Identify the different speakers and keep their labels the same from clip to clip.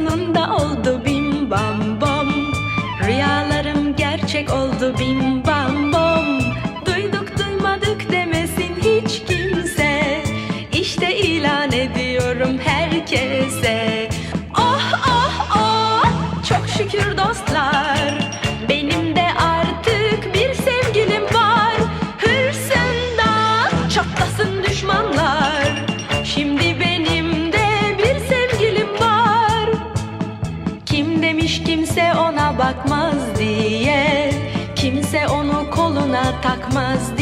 Speaker 1: sonunda oldu bim bam bom. Rüyalarım gerçek oldu bim bam bom. Duyduk duymadık demesin hiç kimse. İşte ilan ediyorum herkese. Oh oh oh. Çok şükür demiş kimse ona bakmaz diye. Kimse onu koluna takmaz diye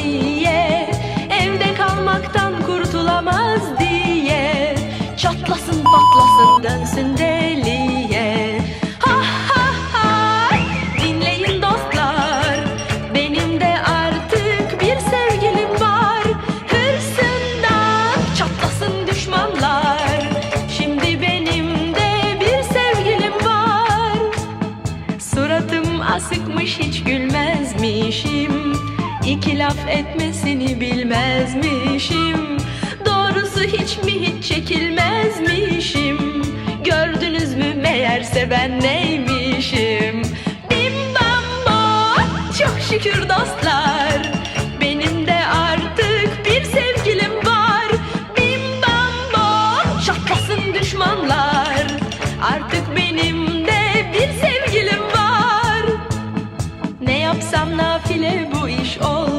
Speaker 1: asıkmış hiç gülmezmişim. İki laf etmesini bilmezmişim. Doğrusu hiç mi hiç çekilmezmişim? Gördünüz mü meğerse ben neymişim? Bim bam bom çok şükür dostlar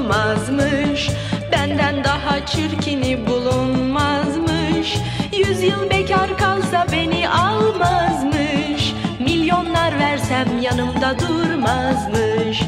Speaker 1: olmazmış Benden daha çirkini bulunmazmış. Yüz yıl bekar kalsa beni almazmış. Milyonlar versem yanımda durmazmış